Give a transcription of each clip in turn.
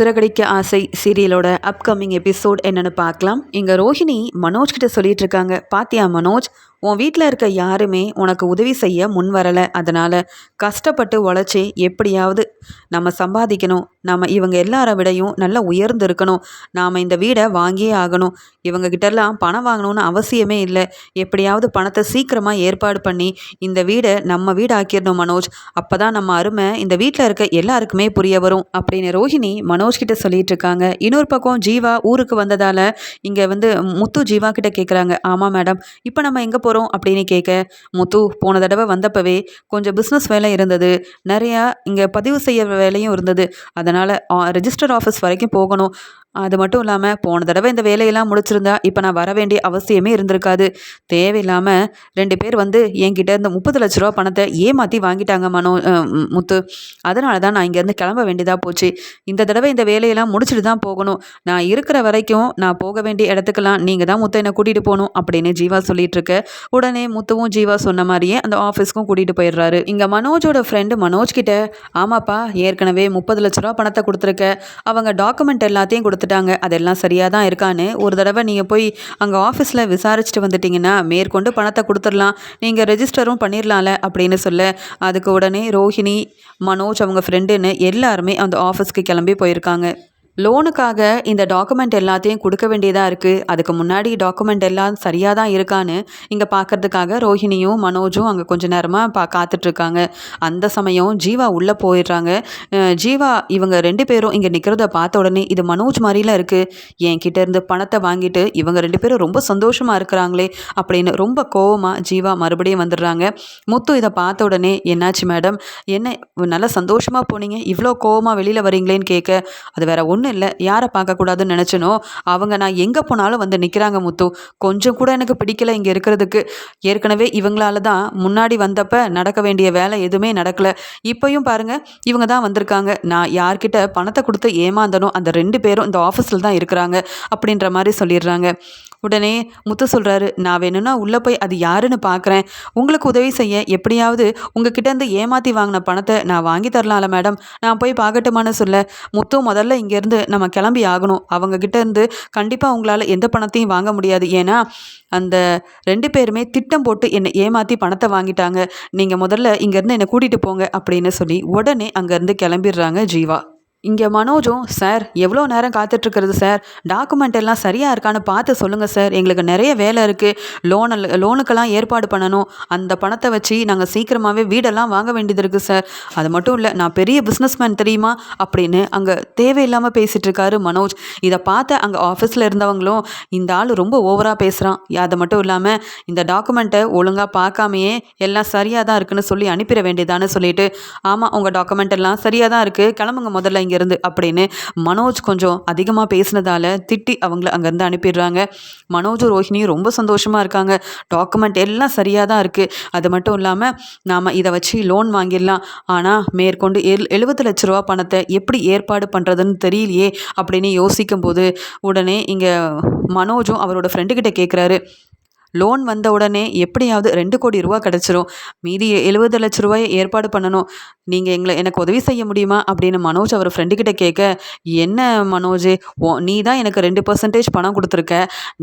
சிறகடிக்க ஆசை சீரியலோட upcoming episode என்னன்னு பார்க்கலாம். இங்கே ரோஹிணி மனோஜ் கிட்ட சொல்லிட்டு இருக்காங்க. பாத்தியா மனோஜ் உன் வீட்டில் இருக்க யாருமே உனக்கு உதவி செய்ய முன் வரலை அதனால் கஷ்டப்பட்டு உழைச்சி எப்படியாவது நம்ம சம்பாதிக்கணும். நம்ம இவங்க எல்லாரை விடையும் நல்லா உயர்ந்து இருக்கணும் நாம் இந்த வீடை வாங்கியே ஆகணும். இவங்க கிட்டலாம் பணம் வாங்கணும்னு அவசியமே இல்லை. எப்படியாவது பணத்தை சீக்கிரமாக ஏற்பாடு பண்ணி இந்த வீடை நம்ம வீடு ஆக்கிடணும் மனோஜ். அப்போ தான் நம்ம அருமை இந்த வீட்டில் இருக்க எல்லாருக்குமே புரிய வரும் அப்படின்னு ரோஹிணி மனோஜ் கிட்ட சொல்லிட்டு இருக்காங்க. இன்னொரு பக்கம் ஜீவா ஊருக்கு வந்ததால் இங்கே வந்து முத்து ஜீவா கிட்ட கேட்குறாங்க ஆமாம் மேடம் இப்போ நம்ம எங்கே போகிறோம் அப்படின்னு கேட்க முத்து போன தடவை வந்தப்பவே கொஞ்சம் பிஸ்னஸ் வேலை இருந்தது. நிறையா இங்கே பதிவு செய்ய வேலையும் இருந்தது. அதனால் ரெஜிஸ்டர் ஆஃபீஸ் வரைக்கும் போகணும். அது மட்டும் இல்லாமல் போன தடவை இந்த வேலையெல்லாம் முடிச்சிருந்தா இப்போ நான் வர வேண்டிய அவசியமே இருந்திருக்காது. தேவையில்லாமல் ரெண்டு பேர் வந்து என்கிட்ட இந்த முப்பது லட்ச ரூபா பணத்தை ஏமாற்றி வாங்கிட்டாங்க மனோ முத்து. அதனால தான் நான் இங்கேருந்து கிளம்ப வேண்டியதாக போச்சு. இந்த தடவை இந்த வேலையெல்லாம் முடிச்சுட்டு தான் போகணும். நான் இருக்கிற வரைக்கும் நான் போக வேண்டிய இடத்துக்கெல்லாம் நீங்கள் தான் முத்து என்னை கூட்டிகிட்டு போகணும் அப்படின்னு ஜீவா சொல்லிட்டு இருக்க. உடனே முத்துவும் ஜீவா சொன்ன மாதிரியே அந்த ஆஃபீஸ்க்கும் கூட்டிகிட்டு போயிடுறாரு. இங்கே மனோஜோட ஃப்ரெண்டு மனோஜ் கிட்ட ஆமாப்பா ஏற்கனவே முப்பது லட்ச ரூபா பணத்தை கொடுத்துருக்க. அவங்க டாக்குமெண்ட் எல்லாத்தையும் கொடுத்து கொடுத்துட்டாங்க அதெல்லாம் சரியாக தான் இருக்கான்னு. ஒரு தடவை நீங்கள் போய் அங்கே ஆஃபீஸில் விசாரிச்சுட்டு வந்துட்டிங்கன்னா மேற்கொண்டு பணத்தை கொடுத்துடலாம். நீங்கள் ரெஜிஸ்டரும் பண்ணிடலாம்ல அப்படின்னு சொல்ல அதுக்கு உடனே ரோஹிணி மனோஜ் அவங்க ஃப்ரெண்டுன்னு எல்லாருமே அந்த ஆஃபீஸ்க்கு கிளம்பி போயிருக்காங்க. லோனுக்காக இந்த டாக்குமெண்ட் எல்லாத்தையும் கொடுக்க வேண்டியதாக இருக்குது அதுக்கு முன்னாடி டாக்குமெண்ட் எல்லாம் சரியாக தான் இருக்கான்னு இங்கே பார்க்கறதுக்காக ரோஹிணியும் மனோஜும் அங்கே கொஞ்ச நேரமாக பா காத்துட்ருக்காங்க அந்த சமயம் ஜீவா உள்ளே போயிடுறாங்க. ஜீவா இவங்க ரெண்டு பேரும் இங்கே நிற்கிறத பார்த்த உடனே இது மனோஜ் மாதிரிலாம் இருக்குது என் இருந்து பணத்தை வாங்கிட்டு இவங்க ரெண்டு பேரும் ரொம்ப சந்தோஷமாக இருக்கிறாங்களே அப்படின்னு ரொம்ப கோவமாக ஜீவா மறுபடியும் வந்துடுறாங்க. முத்து இதை பார்த்த உடனே என்னாச்சு மேடம்? என்ன நல்லா சந்தோஷமாக போனீங்க? இவ்வளோ கோவமாக வெளியில் வரீங்களேன்னு கேட்க அது வேற ஒன்று ஒன்றும் இல்லை யாரை பார்க்கக்கூடாதுன்னு நினச்சனோ அவங்க நான் எங்கே போனாலும் வந்து நிற்கிறாங்க முத்து. கொஞ்சம் கூட எனக்கு பிடிக்கல இங்கே இருக்கிறதுக்கு. ஏற்கனவே இவங்களால தான் முன்னாடி வந்தப்ப நடக்க வேண்டிய வேலை எதுவுமே நடக்கலை. இப்போயும் பாருங்கள் இவங்க தான் வந்திருக்காங்க. நான் யார்கிட்ட பணத்தை கொடுத்து ஏமாந்தனோ அந்த ரெண்டு பேரும் இந்த ஆஃபீஸில் தான் இருக்கிறாங்க அப்படின்ற மாதிரி சொல்லிடுறாங்க. உடனே முத்து சொல்கிறாரு நான் வேணும்னா உள்ளே போய் அது யாருன்னு பார்க்குறேன் உங்களுக்கு உதவி செய்ய எப்படியாவது உங்ககிட்டேருந்து ஏமாற்றி வாங்கின பணத்தை நான் வாங்கி தரலாம்ல மேடம். நான் போய் பார்க்கட்டுமான்னு சொல்ல. முத்து முதல்ல இங்கேருந்து நம்ம கிளம்பி ஆகணும். அவங்கக்கிட்ட இருந்து கண்டிப்பாக உங்களால் எந்த பணத்தையும் வாங்க முடியாது. ஏன்னா அந்த ரெண்டு பேருமே திட்டம் போட்டு என்னை ஏமாற்றி பணத்தை வாங்கிட்டாங்க. நீங்கள் முதல்ல இங்கேருந்து என்னை கூட்டிகிட்டு போங்க அப்படின்னு சொல்லி உடனே அங்கேருந்து கிளம்பிடுறாங்க ஜீவா. இங்கே மனோஜும் சார் எவ்வளோ நேரம் காத்துட்ருக்கிறது சார்? டாக்குமெண்ட் எல்லாம் சரியாக இருக்கான்னு பார்த்து சொல்லுங்கள் சார். எங்களுக்கு நிறைய வேலை இருக்குது லோனு லோனுக்கெல்லாம் ஏற்பாடு பண்ணணும். அந்த பணத்தை வச்சு நாங்கள் சீக்கிரமாகவே வீடெல்லாம் வாங்க வேண்டியது இருக்குது சார். அது மட்டும் இல்லை நான் பெரிய பிஸ்னஸ்மேன் தெரியுமா? அப்படின்னு அங்கே தேவையில்லாமல் பேசிகிட்ருக்காரு மனோஜ். இதை பார்த்து அங்கே ஆஃபீஸில் இருந்தவங்களும் இந்த ஆள் ரொம்ப ஓவராக பேசுகிறான் அது மட்டும் இல்லாமல் இந்த டாக்குமெண்ட்டை ஒழுங்காக பார்க்காமையே எல்லாம் சரியாக தான் இருக்குன்னு சொல்லி அனுப்பிட வேண்டியதான்னு சொல்லிட்டு ஆமாம் உங்கள் டாக்குமெண்ட் எல்லாம் சரியாக தான் இருக்குது கிளம்புங்க முதல்ல இங்கேருந்து அப்படின்னு மனோஜ் கொஞ்சம் அதிகமாக பேசினதால திட்டி அவங்கள அங்கேருந்து அனுப்பிடுறாங்க. மனோஜும் ரோஹிணியும் ரொம்ப சந்தோஷமாக இருக்காங்க. டாக்குமெண்ட் எல்லாம் சரியாக தான் இருக்குது அது மட்டும் இல்லாமல் நாம் இதை வச்சு லோன் வாங்கிடலாம். ஆனால் மேற்கொண்டு எல் எழுபது லட்ச ரூபா பணத்தை எப்படி ஏற்பாடு பண்ணுறதுன்னு தெரியலையே அப்படின்னு யோசிக்கும்போது உடனே இங்கே மனோஜும் அவரோட ஃப்ரெண்டுக்கிட்ட கேட்குறாரு லோன் வந்த உடனே எப்படியாவது ரெண்டு கோடி ரூபா கிடச்சிரும். மீதி எழுபது லட்ச ரூபாயை ஏற்பாடு பண்ணணும். நீங்கள் எங்களை எனக்கு உதவி செய்ய முடியுமா? அப்படின்னு மனோஜ் அவர் ஃப்ரெண்டுக்கிட்ட கேட்க என்ன மனோஜ்? ஓ நீ தான் எனக்கு ரெண்டு பர்சன்டேஜ் பணம் கொடுத்துருக்க.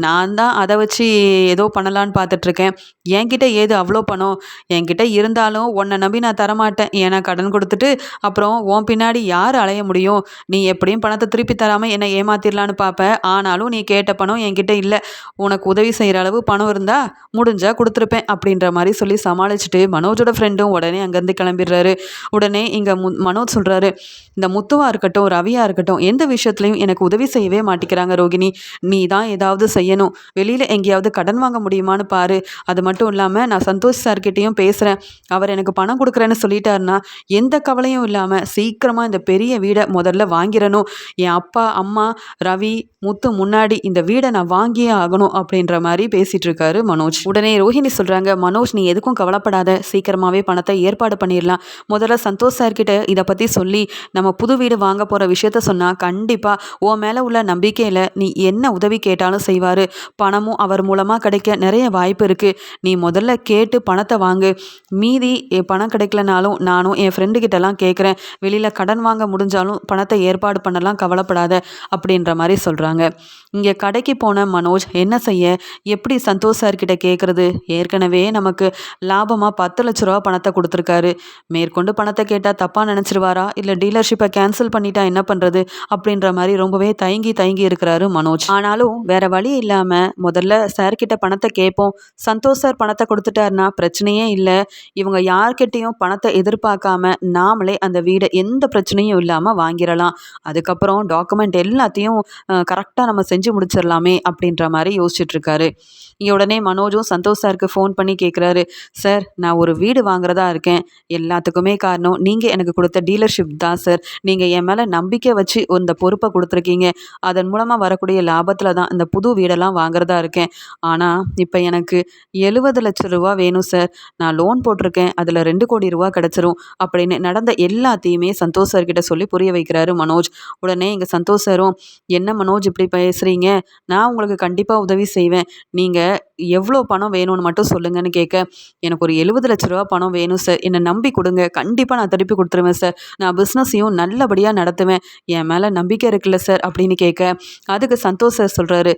நான் தான் அதை வச்சு ஏதோ பண்ணலான்னு பார்த்துட்ருக்கேன். என்கிட்ட ஏது அவ்வளோ பணம்? என்கிட்ட இருந்தாலும் உன்னை நம்பி நான் தரமாட்டேன். ஏன்னா கடன் கொடுத்துட்டு அப்புறம் உன் பின்னாடி யார் அலைய முடியும்? நீ எப்படியும் பணத்தை திருப்பி தராமல் என்னை ஏமாத்திடலான்னு பார்ப்ப ஆனாலும் நீ கேட்ட பணம் என்கிட்ட இல்லை. உனக்கு உதவி செய்கிற அளவு பணம் இருந்தா முடிஞ்சா கொடுத்துருப்பேன் அப்படின்ற மாதிரி சொல்லி சமாளிச்சுட்டு மனோஜோட ஃப்ரெண்டும் உடனே அங்கேருந்து கிளம்பிடுறாரு. உடனே இங்கே மு மனோஜ் சொல்கிறாரு இந்த முத்துவாக இருக்கட்டும் ரவியாக இருக்கட்டும் எந்த விஷயத்துலையும் எனக்கு உதவி செய்யவே மாட்டேங்கிறாங்க ரோகிணி. நீ தான் ஏதாவது செய்யணும். வெளியில் எங்கேயாவது கடன் வாங்க முடியுமான்னு பாரு. அது மட்டும் இல்லாமல் நான் சந்தோஷ் சார்கிட்டையும் பேசுகிறேன் அவர் எனக்கு பணம் கொடுக்குறேன்னு சொல்லிட்டாருன்னா எந்த கவலையும் இல்லாமல் சீக்கிரமாக இந்த பெரிய வீடை முதல்ல வாங்கிடணும். என் அப்பா அம்மா ரவி முத்து முன்னாடி இந்த வீடை நான் வாங்கியே ஆகணும் அப்படின்ற மாதிரி பேசிகிட்டு இருக்காரு. இருக்காரு மனோஜ். உடனே ரோஹிணி சொல்கிறாங்க மனோஜ் நீ எதுக்கும் கவலைப்படாத. சீக்கிரமாகவே பணத்தை ஏற்பாடு பண்ணிடலாம் முதல்ல சந்தோஷ் சார்கிட்ட இதை பற்றி சொல்லி நம்ம புது வீடு வாங்க போகிற விஷயத்த சொன்னால் கண்டிப்பாக உன் மேலே உள்ள நம்பிக்கையில் நீ என்ன உதவி கேட்டாலும் செய்வார். பணமும் அவர் மூலமாக கிடைக்க நிறைய வாய்ப்பு இருக்குது நீ முதல்ல கேட்டு பணத்தை வாங்கு. மீதி என் பணம் கிடைக்கலனாலும் நானும் என் ஃப்ரெண்டு கிட்டலாம் கேட்குறேன் வெளியில் கடன் வாங்க முடிஞ்சாலும் பணத்தை ஏற்பாடு பண்ணலாம் கவலைப்படாத. அப்படின்ற மாதிரி சொல்கிறாங்க இங்கே கடைக்கு போன மனோஜ் என்ன செய்ய? எப்படி சந்தோஷ் சார்கிட்ட கேட்குறது ஏற்கனவே நமக்கு லாபமாக பத்து லட்ச ரூபா பணத்தை கொடுத்துருக்காரு. மேற்கொண்டு பணத்தை கேட்டால் தப்பாக நினச்சிருவாரா? இல்லை டீலர்ஷிப்பை கேன்சல் பண்ணிட்டா என்ன பண்ணுறது அப்படின்ற மாதிரி ரொம்பவே தயங்கி தயங்கி இருக்கிறாரு மனோஜ். ஆனாலும் வேற வழி இல்லாமல் முதல்ல சார்கிட்ட பணத்தை கேட்போம் சந்தோஷ் சார் பணத்தை கொடுத்துட்டாருன்னா பிரச்சனையே இல்லை. இவங்க யார்கிட்டையும் பணத்தை எதிர்பார்க்காம நாமளே அந்த வீடை எந்த பிரச்சனையும் இல்லாமல் வாங்கிடலாம். அதுக்கப்புறம் டாக்குமெண்ட் எல்லாத்தையும் கரெக்டாக நம்ம செஞ்சு முடிச்சிடலாமே அப்படின்ற மாதிரி யோசிச்சுட்ருக்காரு இங்கே உடனே மனோஜும் சந்தோஷ் சாருக்கு ஃபோன் பண்ணி கேட்குறாரு சார் நான் ஒரு வீடு வாங்குறதா இருக்கேன். எல்லாத்துக்குமே காரணம் நீங்கள் எனக்கு கொடுத்த டீலர்ஷிப் தான் சார். நீங்கள் என் மேலே நம்பிக்கை வச்சு இந்த பொறுப்பை கொடுத்துருக்கீங்க. அதன் மூலமாக வரக்கூடிய லாபத்தில் தான் இந்த புது வீடெல்லாம் வாங்குறதா இருக்கேன். ஆனால் இப்போ எனக்கு எழுபது லட்ச ரூபா வேணும் சார். நான் லோன் போட்டிருக்கேன். அதில் ரெண்டு கோடி ரூபா கிடச்சிரும் அப்படின்னு நடந்த எல்லாத்தையுமே சந்தோஷ் சார்கிட்ட சொல்லி புரிய வைக்கிறாரு மனோஜ். உடனே இங்கே சந்தோஷ் சாரும் என்ன மனோஜ் இப்படி பேசுகிறீங்க நான் உங்களுக்கு கண்டிப்பாக உதவி செய்வேன். நீங்கள் எவ்வளோ பணம் வேணும்னு மட்டும் சொல்லுங்கன்னு கேட்க எனக்கு ஒரு எழுபது லட்ச ரூபா பணம் வேணும் சார் என்னை நம்பி கொடுங்க. கண்டிப்பாக நான் திருப்பி கொடுத்துருவேன் சார் நான் பிஸ்னஸையும் நல்லபடியாக நடத்துவேன். என் மேலே நம்பிக்கை இருக்குல்ல சார் அப்படின்னு கேட்க அதுக்கு சந்தோஷ் சார் சொல்கிறாரு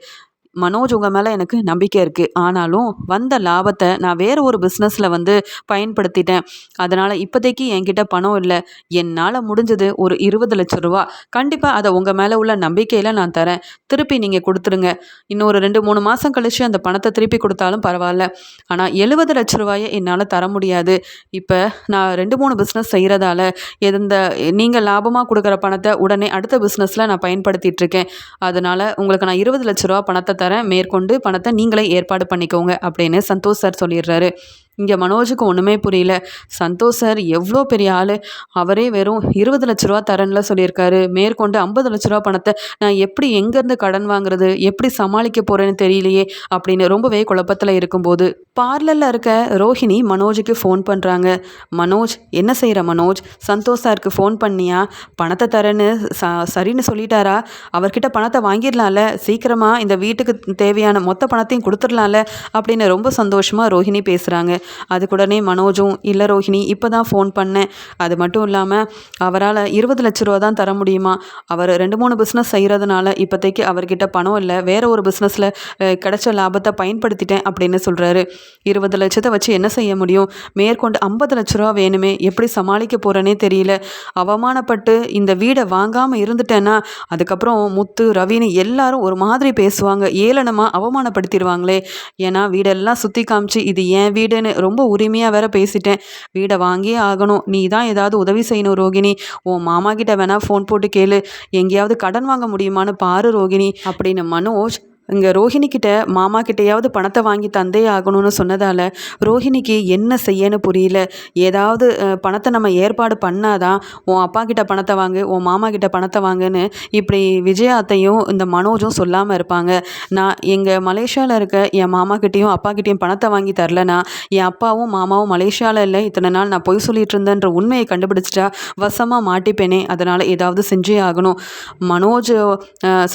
மனோஜ் உங்கள் மேலே எனக்கு நம்பிக்கை இருக்குது ஆனாலும் வந்த லாபத்தை நான் வேறு ஒரு பிஸ்னஸில் வந்து பயன்படுத்திட்டேன். அதனால் இப்போதைக்கு என்கிட்ட பணம் இல்லை. என்னால் முடிஞ்சது ஒரு இருபது லட்ச ரூபா. கண்டிப்பாக அதை உங்கள் மேலே உள்ள நம்பிக்கையில் நான் தரேன். திருப்பி நீங்கள் கொடுத்துருங்க. இன்னொரு ரெண்டு மூணு மாதம் கழித்து அந்த பணத்தை திருப்பி கொடுத்தாலும் பரவாயில்ல. ஆனால் எழுபது லட்ச ரூபாயை என்னால் தர முடியாது. இப்போ நான் ரெண்டு மூணு பிஸ்னஸ் செய்கிறதால எந்த நீங்கள் லாபமாக கொடுக்குற பணத்தை உடனே அடுத்த பிஸ்னஸில் நான் பயன்படுத்திகிட்ருக்கேன் அதனால் உங்களுக்கு நான் இருபது லட்ச ரூபா பணத்தை தரேன். மேற்கொண்டு பணத்தை நீங்களே ஏற்பாடு பண்ணிக்கோங்க அப்படின்னு சந்தோஷ் சார் சொல்லிடுறாரு. இங்கே மனோஜுக்கு ஒன்றுமே புரியல. சந்தோஷ் சார் எவ்வளோ பெரிய ஆள். அவரே வெறும் இருபது லட்ச ரூபா தரேன்ல சொல்லியிருக்காரு. மேற்கொண்டு ஐம்பது லட்ச ரூபா பணத்தை நான் எப்படி எங்கேருந்து கடன் வாங்குறது? எப்படி சமாளிக்க போகிறேன்னு தெரியலையே அப்படின்னு ரொம்பவே குழப்பத்தில் இருக்கும்போது பார்லரில் இருக்க ரோஹிணி மனோஜுக்கு ஃபோன் பண்ணுறாங்க மனோஜ் என்ன செய்கிற மனோஜ்? சந்தோஷ் சாருக்கு ஃபோன் பண்ணியா? பணத்தை தரேன்னு ச சரின்னு சொல்லிட்டாரா? அவர்கிட்ட பணத்தை வாங்கிடலாம்ல. சீக்கிரமாக இந்த வீட்டுக்கு தேவையான மொத்த பணத்தையும் கொடுத்துடலாம்ல. அப்படின்னு ரொம்ப சந்தோஷமாக ரோஹிணி பேசுகிறாங்க அதுக்குடனே மனோஜும் இல்லை ரோஹிணி இப்போ தான் ஃபோன் பண்ணேன். அது மட்டும் இல்லாமல் அவரால் இருபது லட்ச ரூபா தான் தர முடியுமா? அவர் ரெண்டு மூணு பிஸ்னஸ் செய்கிறதுனால இப்போதைக்கு அவர்கிட்ட பணம் இல்லை. வேறு ஒரு பிஸ்னஸில் கிடைச்ச லாபத்தை பயன்படுத்திட்டேன் அப்படின்னு சொல்கிறாரு இருபது லட்சத்தை வச்சு என்ன செய்ய முடியும்? மேற்கொண்டு ஐம்பது லட்ச ரூபா வேணுமே? எப்படி சமாளிக்க போகிறேனே தெரியல. அவமானப்பட்டு இந்த வீடை வாங்காமல் இருந்துட்டேன்னா அதுக்கப்புறம் முத்து ரவின்னு எல்லாரும் ஒரு மாதிரி பேசுவாங்க. ஏளனமாக அவமானப்படுத்திடுவாங்களே. ஏன்னா வீடெல்லாம் சுற்றி காமிச்சு இது என் வீடுன்னு ரொம்ப உரிமையாக வேற பேசிட்டேன். வீடை வாங்கியே ஆகணும். நீ தான் ஏதாவது உதவி செய்யணும் ரோகிணி. உன் மாமா கிட்ட வேணா ஃபோன் போட்டு கேளு. எங்கேயாவது கடன் வாங்க முடியுமான்னு பாரு ரோகிணி. அப்படின்னு மனோஜ் இங்கே ரோஹிணிக்கிட்ட மாமா கிட்டேயாவது பணத்தை வாங்கி தந்தே ஆகணும்னு சொன்னதால் ரோஹிணிக்கு என்ன செய்யன்னு புரியல. ஏதாவது பணத்தை நம்ம ஏற்பாடு பண்ணாதான் உன் அப்பா கிட்ட பணத்தை வாங்கு உன் மாமா கிட்ட பணத்தை வாங்குன்னு இப்படி விஜயாத்தையும் இந்த மனோஜும் சொல்லாமல் இருப்பாங்க. நான் எங்கள் மலேசியாவில் இருக்க என் மாமா கிட்டேயும் அப்பா கிட்டேயும் பணத்தை வாங்கி தரலனா என் அப்பாவும் மாமாவும் மலேசியாவில் இல்லை இத்தனை நாள் நான் பொய் சொல்லிட்டு இருந்தேன்ற உண்மையை கண்டுபிடிச்சிட்டா வசமாக மாட்டிப்பேனே அதனால் ஏதாவது செஞ்சே ஆகணும். மனோஜ்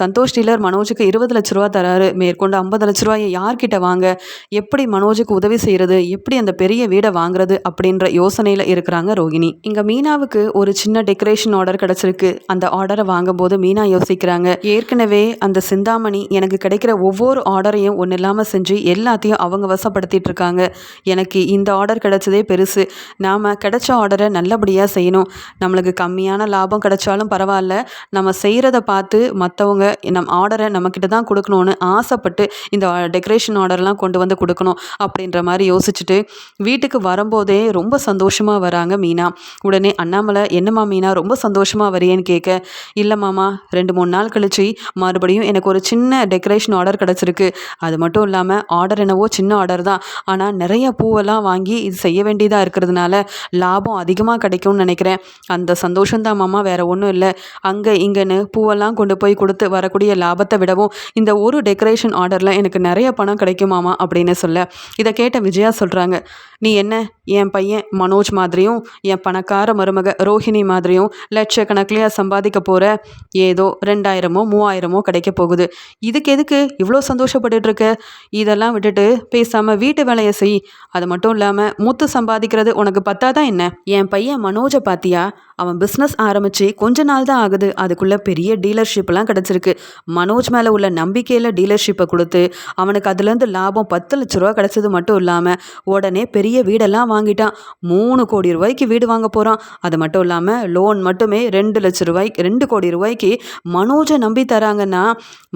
சந்தோஷ் டீலர் மனோஜுக்கு இருபது லட்ச ரூபா தர தராரு மேற்கொண்டு ஐம்பது லட்ச ரூபாயை யார்கிட்ட வாங்க? எப்படி மனோஜுக்கு உதவி செய்கிறது எப்படி அந்த பெரிய வீடை வாங்குறது? அப்படின்ற யோசனையில் இருக்கிறாங்க ரோகிணி. இங்கே மீனாவுக்கு ஒரு சின்ன டெக்கரேஷன் ஆர்டர் கிடச்சிருக்கு. அந்த ஆர்டரை வாங்கும்போது மீனா யோசிக்கிறாங்க ஏற்கனவே அந்த சிந்தாமணி எனக்கு கிடைக்கிற ஒவ்வொரு ஆர்டரையும் ஒன்றும் இல்லாமல் செஞ்சு எல்லாத்தையும் அவங்க வசப்படுத்திட்டு இருக்காங்க. எனக்கு இந்த ஆர்டர் கிடச்சதே பெருசு. நாம் கிடைச்ச ஆர்டரை நல்லபடியாக செய்யணும். நம்மளுக்கு கம்மியான லாபம் கிடைச்சாலும் பரவாயில்ல. நம்ம செய்கிறத பார்த்து மற்றவங்க நம் ஆர்டரை நம்மக்கிட்ட தான் கொடுக்கணும்னு ஆசைப்பட்டு இந்த டெக்கரேஷன் ஆர்டர்லாம் கொண்டு வந்து கொடுக்கணும் அப்படின்ற மாதிரி யோசிச்சுட்டு வீட்டுக்கு வரும்போதே ரொம்ப சந்தோஷமாக வராங்க மீனா. உடனே அண்ணாமலை என்னம்மா மீனா ரொம்ப சந்தோஷமாக வரியேன்னு கேட்க இல்லை மாமா ரெண்டு மூணு நாள் கழிச்சு மறுபடியும் எனக்கு ஒரு சின்ன டெக்கரேஷன் ஆர்டர் கிடச்சிருக்கு. அது மட்டும் இல்லாமல் ஆர்டர் என்னவோ சின்ன ஆர்டர் தான். ஆனால் நிறைய பூவெல்லாம் வாங்கி இது செய்ய வேண்டியதாக இருக்கிறதுனால லாபம் அதிகமாக கிடைக்கும்னு நினைக்கிறேன். அந்த சந்தோஷம்தான் மாமா வேறு ஒன்றும் இல்லை. அங்கே இங்கேன்னு பூவெல்லாம் கொண்டு போய் கொடுத்து வரக்கூடிய லாபத்தை விடவும் இந்த ஒரு டெக்கரேஷன் ஆர்டரில் எனக்கு நிறைய பணம் கிடைக்குமாமா அப்படின்னு சொல்ல. இதை கேட்ட விஜயா சொல்கிறாங்க நீ என்ன? என் பையன் மனோஜ் மாதிரியும் என் பணக்கார மருமக ரோஹிணி மாதிரியும் லட்சக்கணக்கிலையாக சம்பாதிக்க போகிற ஏதோ ரெண்டாயிரமோ மூவாயிரமோ கிடைக்க போகுது. இதுக்கு எதுக்கு இவ்வளோ சந்தோஷப்பட்டுட்டு இருக்க? இதெல்லாம் விட்டுட்டு பேசாமல் வீட்டு வேலையை செய். அது மட்டும் இல்லாமல் முத்து சம்பாதிக்கிறது உனக்கு பத்தாதான் என்ன? என் பையன் மனோஜை பார்த்தியா அவன் பிஸ்னஸ் ஆரம்பித்து கொஞ்ச நாள் தான் ஆகுது. அதுக்குள்ளே பெரிய டீலர்ஷிப்லாம் கிடச்சிருக்கு. மனோஜ் மேலே உள்ள நம்பிக்கையில் டீலர்ஷிப்பை கொடுத்து அவனுக்கு அதுலேருந்து லாபம் பத்து லட்ச ரூபா கிடச்சது மட்டும் இல்லாமல் உடனே பெரிய வீடெல்லாம் வாங்கிட்டான். மூணு கோடி ரூபாய்க்கு வீடு வாங்க போகிறான் அது மட்டும் இல்லாமல் லோன் மட்டுமே ரெண்டு லட்ச ரூபாய்க்கு ரெண்டு கோடி ரூபாய்க்கு மனோஜை நம்பி தராங்கன்னா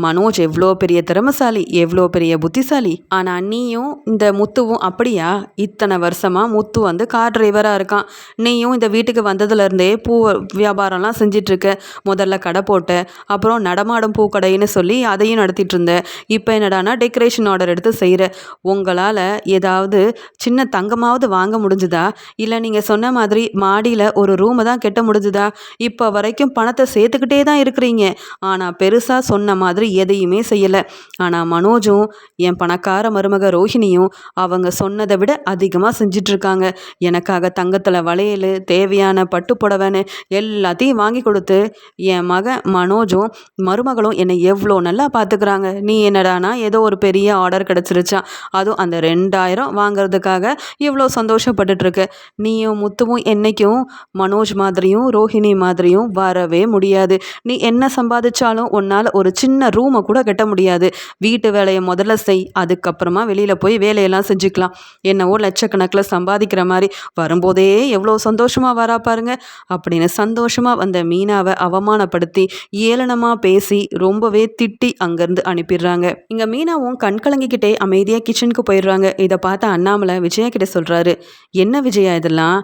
மனோஜ் எவ்வளோ பெரிய திறமசாலி எவ்வளோ பெரிய புத்திசாலி? ஆனால் நீயும் இந்த முத்துவும் அப்படியா? இத்தனை வருஷமாக முத்து வந்து கார் டிரைவராக இருக்கான். நீயும் இந்த வீட்டுக்கு வந்ததுலேருந்தே பூ வியாபாரம்லாம் செஞ்சிட்ருக்க முதல்ல கடை போட்ட அப்புறம் நடமாடும் பூக்கடைன்னு சொல்லி அதையும் நடத்திட்டு இருந்த இப்போ என்னடானா டெக்கரேஷன் ஆர்டர் எடுத்து செய்கிற உங்களால் ஏதாவது சின்ன தங்கமாவது வாங்க முடிஞ்சுதா? இல்லை நீங்கள் சொன்ன மாதிரி மாடியில் ஒரு ரூமை தான் கெட்ட முடிஞ்சுதா? இப்போ வரைக்கும் பணத்தை சேர்த்துக்கிட்டே தான் இருக்கிறீங்க. ஆனால் பெருசாக சொன்ன மாதிரி எதையுமே செய்யலை. ஆனால் மனோஜும் என் பணக்கார மருமக ரோஹிணியும் அவங்க சொன்னதை விட அதிகமாக செஞ்சிட்ருக்காங்க. எனக்காக தங்கத்தில் வளையல் தேவையான பட்டு புடவைன்னு எல்லாத்தையும் வாங்கி கொடுத்து என் மகன் மனோஜும் மருமகளும் என்னை எவ்வளோ நல்லா பார்த்துக்கிறாங்க நீ என்னடானா ஏதோ ஒரு பெரிய ஆர்டர் கிடச்சிருச்சா? அதுவும் அந்த ரெண்டாயிரம் வாங்குறதுக்காக இவ்வளோ சந்தோஷப்பட்டுட்ருக்கு. நீயும் முத்துவும் என்னைக்கும் மனோஜ் மாதிரியும் ரோஹிணி மாதிரியும் வரவே முடியாது. நீ என்ன சம்பாதிச்சாலும் உன்னால் ஒரு சின்ன ரூமை கூட கட்ட முடியாது. வீட்டு வேலையை முதல்ல செய் அதுக்கப்புறமா வெளியில் போய் வேலையெல்லாம் செஞ்சுக்கலாம். என்னவோ லட்சக்கணக்கில் சம்பாதிக்கிற மாதிரி வரும்போதே எவ்வளோ சந்தோஷமாக வரா பாருங்க. அப்படின்னு சந்தோஷமாக வந்த மீனாவை அவமானப்படுத்தி ஏளனமாக பேசி ரொம்பவே திட்டி அங்கேருந்து அனுப்பிடுறாங்க. இங்கே மீனாவும் கண் கலங்கிக்கிட்டே அமைதியாக கிச்சனுக்கு போயிடுறாங்க. இதை பார்த்த அண்ணாமலை விஜயா கிட்ட சொல்கிறாரு என்ன விஜயா இதெல்லாம்?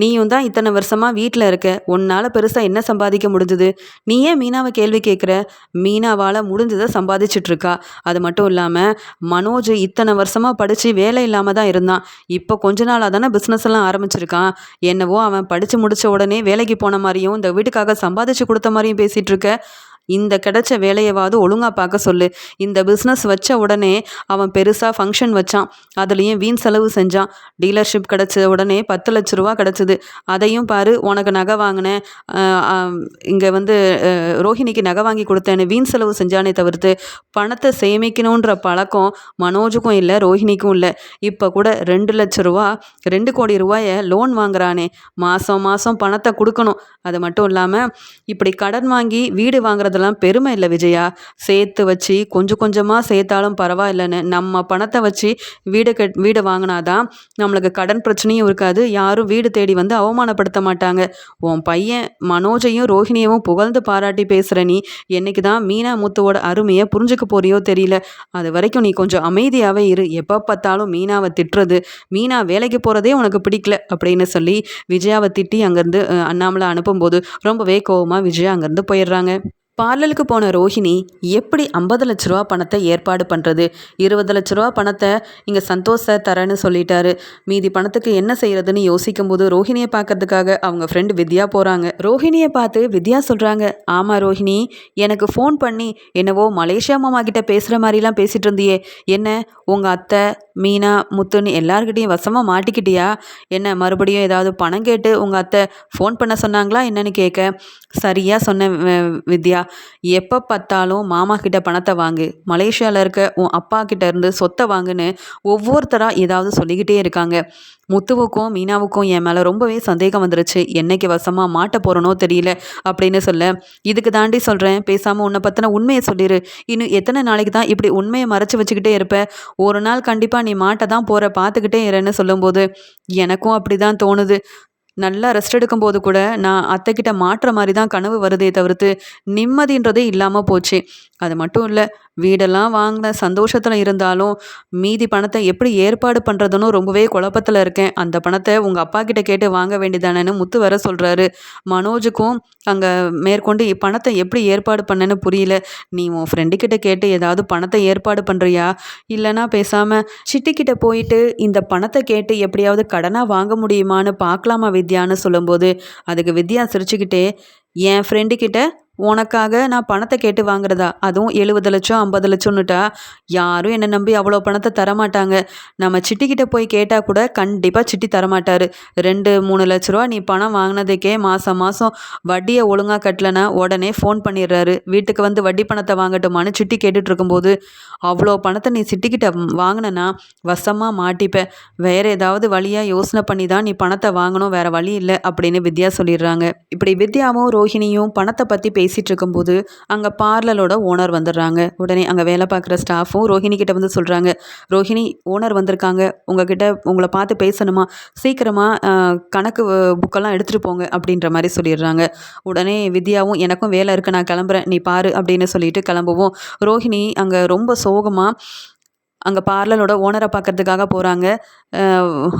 நீயும் தான் இத்தனை வருஷமாக வீட்டில் இருக்க. உன்னால் பெருசாக என்ன சம்பாதிக்க முடிஞ்சுது? நீ ஏன் மீனாவை கேள்வி கேட்குற மீனாவால் முடிஞ்சதை சம்பாதிச்சிட்ருக்கா. அது மட்டும் இல்லாமல் மனோஜ் இத்தனை வருஷமாக படித்து வேலை இல்லாமல் தான் இருந்தான். இப்போ கொஞ்ச நாளாக தானே பிஸ்னஸ் எல்லாம் ஆரம்பிச்சிருக்கான். என்னவோ அவன் படித்து முடித்த உடனே வேலைக்கு போன மாதிரியும் இந்த வீட்டுக்காக சம்பாதிச்சு கொடுத்த மாதிரியும் பேசிகிட்ருக்க இந்த கிடைச்ச வேலையவாவது ஒழுங்காக பார்க்க சொல்லு. இந்த பிஸ்னஸ் வச்ச உடனே அவன் பெருசாக ஃபங்க்ஷன் வச்சான். அதுலேயும் வீண் செலவு செஞ்சான். டீலர்ஷிப் கிடச்ச உடனே பத்து லட்ச ரூபா கிடச்சிது. அதையும் பாரு உனக்கு நகை வாங்கினேன் இங்கே வந்து ரோஹிணிக்கு நகை வாங்கி கொடுத்தேன்னு வீண் செலவு செஞ்சானே தவிர்த்து பணத்தை சேமிக்கணுன்ற பழக்கம் மனோஜுக்கும் இல்லை ரோஹிணிக்கும் இல்லை. இப்போ கூட ரெண்டு லட்ச ரூபா ரெண்டு கோடி ரூபாயை லோன் வாங்குறானே. மாதம் மாதம் பணத்தை கொடுக்கணும். அது மட்டும் இல்லாமல் இப்படி கடன் வாங்கி வீடு வாங்குறது அதெல்லாம் பெருமை இல்லை விஜயா. சேர்த்து வச்சு கொஞ்சம் கொஞ்சமாக சேர்த்தாலும் பரவாயில்லைன்னு நம்ம பணத்தை வச்சு வீடு கட் வீடு வாங்கினாதான் நம்மளுக்கு கடன் பிரச்சனையும் இருக்காது. யாரும் வீடு தேடி வந்து அவமானப்படுத்த மாட்டாங்க. உன் பையன் மனோஜையும் ரோஹிணியவும் புகழ்ந்து பாராட்டி பேசுகிற நீ என்னைக்கு தான் மீனா முத்துவோட அருமையை புரிஞ்சுக்க போறியோ தெரியல. அது வரைக்கும் நீ கொஞ்சம் அமைதியாகவே இரு. எப்போ பார்த்தாலும் மீனாவை திட்டுறது மீனா வேலைக்கு போகிறதே உனக்கு பிடிக்கல அப்படின்னு சொல்லி விஜயாவை திட்டி அங்கேருந்து அண்ணாமலை அனுப்பும்போது ரொம்பவே கோவமாக விஜயா அங்கேருந்து போயிடுறாங்க. பார்லருக்கு போன ரோஹிணி எப்படி ஐம்பது லட்ச ரூபா பணத்தை ஏற்பாடு பண்ணுறது இருபது லட்ச ரூபா பணத்தை இங்கே சந்தோஷ தரேன்னு சொல்லிட்டாரு. மீதி பணத்துக்கு என்ன செய்கிறதுன்னு யோசிக்கும் போது ரோஹிணியை பார்க்கறதுக்காக அவங்க ஃப்ரெண்டு வித்யா போகிறாங்க ரோஹிணியை பார்த்து வித்யா சொல்கிறாங்க ஆமாம் ரோஹிணி எனக்கு ஃபோன் பண்ணி என்னவோ மலேசியா மாமா கிட்ட பேசுகிற மாதிரிலாம் பேசிகிட்டு இருந்தியே. என்ன உங்கள் அத்தை மீனா முத்துன்னு எல்லாருக்கிட்டையும் வசமாக மாட்டிக்கிட்டியா? என்ன மறுபடியும் ஏதாவது பணம் கேட்டு உங்கள் அத்தை ஃபோன் பண்ண சொன்னாங்களா? என்னன்னு கேட்க சரியாக சொன்ன வித்யா. எப்போ பார்த்தாலும் மாமா கிட்ட பணத்தை வாங்கு. மலேசியாவில் இருக்க உன் அப்பா கிட்ட இருந்து சொத்தை வாங்குன்னு ஒவ்வொருத்தராக ஏதாவது சொல்லிக்கிட்டே இருக்காங்க. முத்துவுக்கும் மீனாவுக்கும் என் மேலே ரொம்பவே சந்தேகம் வந்துருச்சு. என்னைக்கு வசமாக மாட்ட போகிறனோ தெரியல அப்படின்னு சொல்ல. இதுக்கு தாண்டி சொல்கிறேன் பேசாமல் உன்னை பற்றின உண்மையை சொல்லிடு இன்னும் எத்தனை நாளைக்கு தான் இப்படி உண்மையை மறைச்சி வச்சுக்கிட்டே இருப்ப? ஒரு நாள் கண்டிப்பாக நீ மாட்ட தான் போகிற பார்த்துக்கிட்டே இருன்னு சொல்லும்போது எனக்கும் அப்படி தான் தோணுது. நல்லா ரெஸ்ட் எடுக்கும்போது கூட நான் அத்தைக்கிட்ட மாற்ற மாதிரி தான் கனவு வருதே தவிர்த்து நிம்மதின்றதே இல்லாமல் போச்சு. அது மட்டும் இல்லை வீடெல்லாம் வாங்கின சந்தோஷத்தில் இருந்தாலும் மீதி பணத்தை எப்படி ஏற்பாடு பண்ணுறதுன்னு ரொம்பவே குழப்பத்தில் இருக்கேன். அந்த பணத்தை உங்கள் அப்பா கிட்ட கேட்டு வாங்க வேண்டியதானேன்னு முத்து வர சொல்கிறாரு மனோஜுக்கும் அங்கே மேற்கொண்டு பணத்தை எப்படி ஏற்பாடு பண்ணேன்னு புரியல. நீ உன் ஃப்ரெண்டுக்கிட்ட கேட்டு ஏதாவது பணத்தை ஏற்பாடு பண்ணுறியா இல்லைனா பேசாமல் சிட்டிக்கிட்ட போயிட்டு இந்த பணத்தை கேட்டு எப்படியாவது கடனாக வாங்க முடியுமான்னு பார்க்கலாமா வித்யான்னு சொல்லும்போது அதுக்கு வித்யா சிரிச்சுக்கிட்டே என் ஃப்ரெண்டுக்கிட்ட உனக்காக நான் பணத்தை கேட்டு வாங்குறதா? அதுவும் எழுபது லட்சம் ஐம்பது லட்சம்னுட்டா? யாரும் என்னை நம்பி அவ்வளோ பணத்தை தரமாட்டாங்க. நம்ம சிட்டிக்கிட்ட போய் கேட்டால் கூட கண்டிப்பாக சிட்டி தரமாட்டார். ரெண்டு மூணு லட்ச ரூபா நீ பணம் வாங்கினதுக்கே மாதம் மாதம் வட்டியை ஒழுங்காக கட்டலைன்னா உடனே ஃபோன் பண்ணிடுறாரு. வீட்டுக்கு வந்து வட்டி பணத்தை வாங்கட்டுமான்னு சிட்டி கேட்டுட்டு இருக்கும்போது அவ்வளோ பணத்தை நீ சிட்டிக்கிட்ட வாங்கினனா வசமாக மாட்டிப்பேன் வேறு ஏதாவது வழியாக யோசனை பண்ணி தான் நீ பணத்தை வாங்கணும் வேறு வழி இல்லை அப்படின்னு வித்யா சொல்லிடுறாங்க. இப்படி வித்யாவும் ரோஹிணியும் பணத்தை பற்றி பேசிகிட்டு இருக்கும்போது அங்கே பார்லரோட ஓனர் வந்துடுறாங்க. உடனே அங்கே வேலை பார்க்குற ஸ்டாஃபும் ரோஹிணி கிட்ட வந்து சொல்கிறாங்க ரோஹிணி ஓனர் வந்திருக்காங்க. உங்ககிட்ட உங்களை பார்த்து பேசணுமா? சீக்கிரமாக கணக்கு புக்கெல்லாம் எடுத்துகிட்டு போங்க. அப்படின்ற மாதிரி சொல்லிடுறாங்க. உடனே வித்யாவும் எனக்கும் வேலை இருக்குது நான் கிளம்புறேன். நீ பாரு. அப்படின்னு சொல்லிட்டு கிளம்புவோம். ரோஹிணி அங்கே ரொம்ப சோகமாக அங்கே பார்லரோட ஓனரை பார்க்கறதுக்காக போகிறாங்க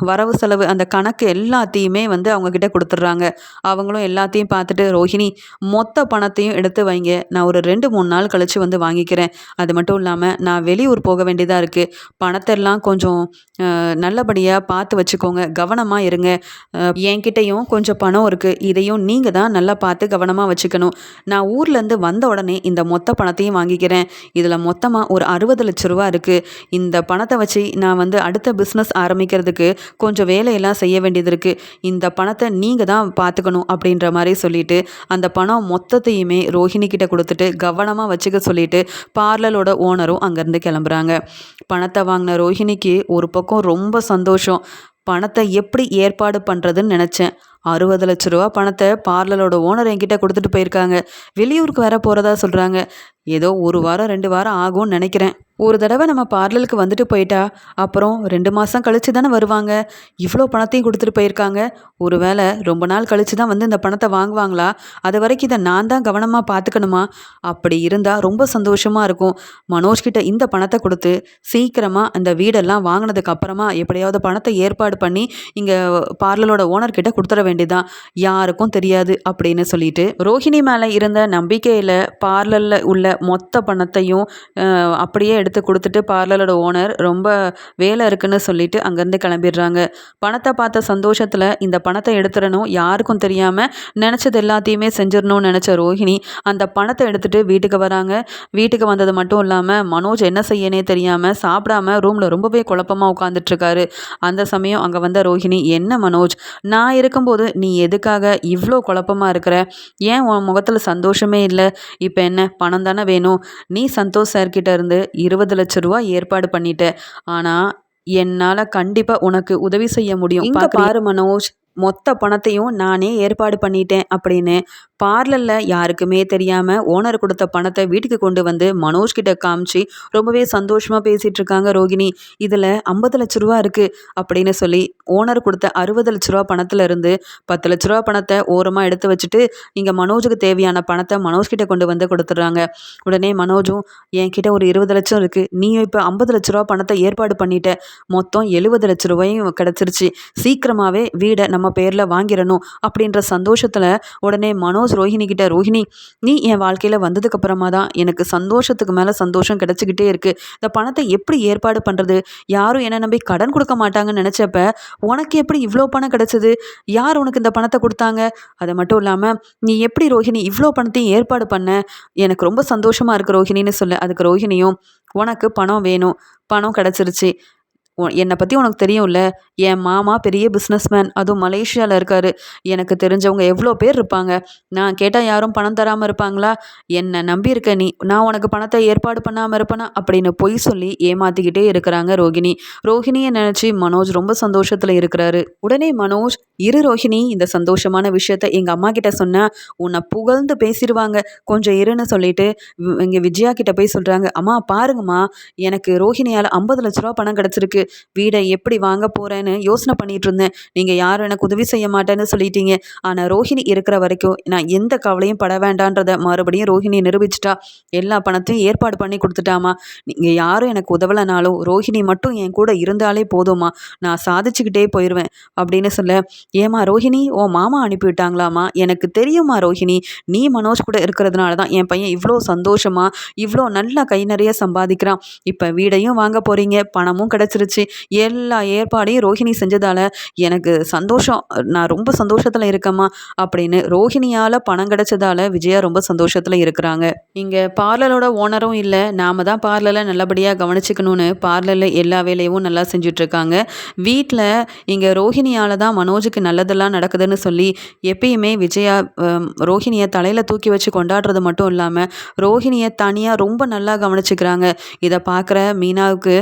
வரவு செலவு அந்த கணக்கு எல்லாத்தையுமே வந்து அவங்கக்கிட்ட கொடுத்துட்றாங்க. அவங்களும் எல்லாத்தையும் பார்த்துட்டு ரோஹிணி மொத்த பணத்தையும் எடுத்து வைங்க. நான் ஒரு ரெண்டு மூணு நாள் கழித்து வந்து வாங்கிக்கிறேன். அது மட்டும் இல்லாமல் நான் வெளியூர் போக வேண்டியதாக இருக்குது பணத்தெல்லாம் கொஞ்சம் நல்லபடியாக பார்த்து வச்சுக்கோங்க. கவனமாக இருங்க. என்கிட்டையும் கொஞ்சம் பணம் இருக்குது இதையும் நீங்கள் தான் நல்லா பார்த்து கவனமாக வச்சுக்கணும். நான் ஊர்லேருந்து வந்த உடனே இந்த மொத்த பணத்தையும் வாங்கிக்கிறேன். இதில் மொத்தமாக ஒரு அறுபது லட்ச ரூபா இருக்குது இந்த பணத்தை வச்சு நான் வந்து அடுத்த பிஸ்னஸ் ஆரம்பிக்கிறதுக்கு கொஞ்சம் வேலையெல்லாம் செய்ய வேண்டியது இருக்குது இந்த பணத்தை நீங்கள் தான் பார்த்துக்கணும் அப்படின்ற மாதிரி சொல்லிட்டு அந்த பணம் மொத்தத்தையுமே ரோஹிணி கிட்ட கொடுத்துட்டு கவனமாக வச்சுக்க சொல்லிட்டு பார்லரோட ஓனரும் அங்கேருந்து கிளம்புறாங்க. பணத்தை வாங்கின ரோஹிணிக்கு ஒரு பக்கம் ரொம்ப சந்தோஷம். பணத்தை எப்படி ஏற்பாடு பண்ணுறதுன்னு நினச்சேன். அறுபது லட்ச ரூபா பணத்தை பார்லரோட ஓனர் என்கிட்ட கொடுத்துட்டு போயிருக்காங்க. வெளியூருக்கு வர போகிறதா சொல்கிறாங்க ஏதோ ஒரு வாரம் ரெண்டு வாரம் ஆகும்னு நினைக்கிறேன். ஒரு தடவை நம்ம பார்லருக்கு வந்துட்டு போயிட்டா அப்புறம் ரெண்டு மாதம் கழித்து தானே வருவாங்க. இவ்வளோ பணத்தையும் கொடுத்துட்டு போயிருக்காங்க. ஒரு வேளை ரொம்ப நாள் கழித்து தான் வந்து இந்த பணத்தை வாங்குவாங்களா? அது வரைக்கும் இதை நான் தான் கவனமாக பார்த்துக்கணுமா? அப்படி இருந்தால் ரொம்ப சந்தோஷமாக இருக்கும். மனோஜ் கிட்ட இந்த பணத்தை கொடுத்து சீக்கிரமாக அந்த வீடெல்லாம் வாங்கினதுக்கு அப்புறமா எப்படியாவது பணத்தை ஏற்பாடு பண்ணி இங்கே பார்லரோட ஓனர்கிட்ட கொடுத்துட வேண்டியதான் யாருக்கும் தெரியாது அப்படின்னு சொல்லிட்டு ரோஹிணி மேலே இருந்த நம்பிக்கையில் பார்லரில் உள்ள மொத்த பணத்தையும் அப்படியே எடுத்து கொடுத்துட்டு பார்லரோட ஓனர் ரொம்ப வேலை இருக்குன்னு சொல்லிட்டு அங்கேருந்து கிளம்பிடுறாங்க. பணத்தை பார்த்த சந்தோஷத்தில் இந்த பணத்தை எடுத்துடணும் யாருக்கும் தெரியாமல் நினச்சது எல்லாத்தையுமே செஞ்சிடணும்னு நினச்ச ரோஹிணி அந்த பணத்தை எடுத்துகிட்டு வீட்டுக்கு வராங்க. வீட்டுக்கு வந்தது மட்டும் இல்லாமல் மனோஜ் என்ன செய்யனே தெரியாமல் சாப்பிடாம ரூமில் ரொம்பவே குழப்பமாக உட்காந்துட்ருக்காரு அந்த சமயம் அங்கே வந்த ரோஹிணி என்ன மனோஜ்? நான் இருக்கும்போது நீ எதுக்காக இவ்வளோ குழப்பமாக இருக்கிற? ஏன் உன் முகத்தில் சந்தோஷமே இல்லை? இப்போ என்ன? பணம் தானே வேணும். நீ சந்தோஷ் சார்கிட்ட இருந்து இருபது லட்ச ரூபா ஏற்பாடு பண்ணிட்ட ஆனால் என்னால் கண்டிப்பாக உனக்கு உதவி செய்ய முடியும். இங்கே பாரு மனோஜ் மொத்த பணத்தையும் நானே ஏற்பாடு பண்ணிட்டேன் அப்படின்னு பார்லரில் யாருக்குமே தெரியாமல் ஓனர் கொடுத்த பணத்தை வீட்டுக்கு கொண்டு வந்து மனோஜ் கிட்ட காமிச்சு ரொம்பவே சந்தோஷமாக பேசிகிட்டு இருக்காங்க ரோகிணி. இதில் ஐம்பது லட்ச ரூபா இருக்குது அப்படின்னு சொல்லி ஓனர் கொடுத்த அறுபது லட்ச ரூபா பணத்துலேருந்து பத்து லட்ச ரூபா பணத்தை ஓரமாக எடுத்து வச்சுட்டு நீங்கள் மனோஜுக்கு தேவையான பணத்தை மனோஜ் கிட்ட கொண்டு வந்து கொடுத்துட்றாங்க. உடனே மனோஜும் என்கிட்ட ஒரு இருபது லட்சம் இருக்குது நீயும் இப்போ ஐம்பது லட்ச ரூபா பணத்தை ஏற்பாடு பண்ணிட்ட. மொத்தம் எழுபது லட்ச ரூபாயும் கிடச்சிருச்சு. சீக்கிரமாகவே வீடை நம்ம பேரில் வாங்கிடணும் அப்படின்ற சந்தோஷத்தில் உடனே மனோஜ் சப்போஸ் ரோஹிணி கிட்ட ரோஹிணி நீ என் வாழ்க்கையில் வந்ததுக்கப்புறமா தான் எனக்கு சந்தோஷத்துக்கு மேலே சந்தோஷம் கிடச்சிக்கிட்டே இருக்குது இந்த பணத்தை எப்படி ஏற்பாடு பண்ணுறது யாரும் என்ன நம்பி கடன் கொடுக்க மாட்டாங்கன்னு நினச்சப்ப உனக்கு எப்படி இவ்வளோ பணம் கிடச்சிது? யார் உனக்கு இந்த பணத்தை கொடுத்தாங்க? அது மட்டும் இல்லாமல் நீ எப்படி ரோஹிணி இவ்வளோ பணத்தையும் ஏற்பாடு பண்ண? எனக்கு ரொம்ப சந்தோஷமாக இருக்குது ரோஹிணின்னு சொல்ல. அதுக்கு ரோஹிணியும் உனக்கு பணம் வேணும். பணம் கிடச்சிருச்சு. என்னை பற்றி உனக்கு தெரியும்ல? என் மாமா பெரிய பிஸ்னஸ்மேன் அதுவும் மலேசியாவில் இருக்கார். எனக்கு தெரிஞ்சவங்க எவ்வளோ பேர் இருப்பாங்க. நான் கேட்டால் யாரும் பணம் தராமல் இருப்பாங்களா? என்னை நம்பியிருக்க நீ நான் உனக்கு பணத்தை ஏற்பாடு பண்ணாமல் இருப்பேனா? அப்படின்னு பொய் சொல்லி ஏமாற்றிக்கிட்டே இருக்கிறாங்க ரோகிணி. ரோஹிணியை நினச்சி மனோஜ் ரொம்ப சந்தோஷத்தில் இருக்கிறாரு. உடனே மனோஜ் இரு ரோஹிணி இந்த சந்தோஷமான விஷயத்த எங்கள் அம்மா கிட்ட சொன்னால் உன்னை புகழ்ந்து பேசிடுவாங்க. கொஞ்சம் இருன்னு சொல்லிட்டு இங்கே விஜயா கிட்ட போய் சொல்கிறாங்க அம்மா பாருங்கம்மா. எனக்கு ரோஹிணியால் ஐம்பது லட்ச ரூபா பணம் கிடச்சிருக்கு. வீடை எப்படி வாங்க போகிறேன்னு யோசனை பண்ணிகிட்டு இருந்தேன் நீங்கள் யாரும் எனக்கு உதவி செய்ய மாட்டேன்னு சொல்லிட்டீங்க. ஆனால் ரோஹிணி இருக்கிற வரைக்கும் நான் எந்த கவலையும் பட வேண்டான்றத மறுபடியும் ரோஹிணி நிரூபிச்சிட்டா. எல்லா பணத்தையும் ஏற்பாடு பண்ணி கொடுத்துட்டாமா. நீங்கள் யாரும் எனக்கு உதவலைனாலும் ரோஹிணி மட்டும் என் கூட இருந்தாலே போதுமா நான் சாதிச்சுக்கிட்டே போயிடுவேன் அப்படின்னு சொல்ல ஏமா ரோஹிணி ஓ மாமா அனுப்பிவிட்டாங்களாமா எனக்கு தெரியுமா ரோஹிணி நீ மனோஜ் கூட இருக்கிறதுனால தான் என் பையன் இவ்வளோ சந்தோஷமா இவ்வளோ நல்லா கை நிறைய சம்பாதிக்கிறான். இப்போ வீடையும் வாங்க போகிறீங்க பணமும் கிடச்சிருச்சு. வச்சு எல்லா ஏற்பாடையும் ரோஹிணி செஞ்சதால் எனக்கு சந்தோஷம். நான் ரொம்ப சந்தோஷத்தில் இருக்கேம்மா அப்படின்னு ரோஹிணியால் பணம் கிடச்சதால விஜயா ரொம்ப சந்தோஷத்தில் இருக்கிறாங்க. இங்கே பார்லரோட ஓனரும் இல்லை. நாம தான் பார்லரை நல்லபடியாக கவனிச்சுக்கணும்னு பார்லரில் எல்லா வேலையும் நல்லா செஞ்சிட்ருக்காங்க. வீட்டில் இங்கே ரோஹிணியால் தான் மனோஜுக்கு நல்லதெல்லாம் நடக்குதுன்னு சொல்லி எப்பயுமே விஜயா ரோஹிணியை தலையில் தூக்கி வச்சு கொண்டாடுறது மட்டும் இல்லாமல் ரோஹிணியை தனியாக ரொம்ப நல்லா கவனிச்சுக்கிறாங்க. இதை பார்க்குற மீனாவுக்கு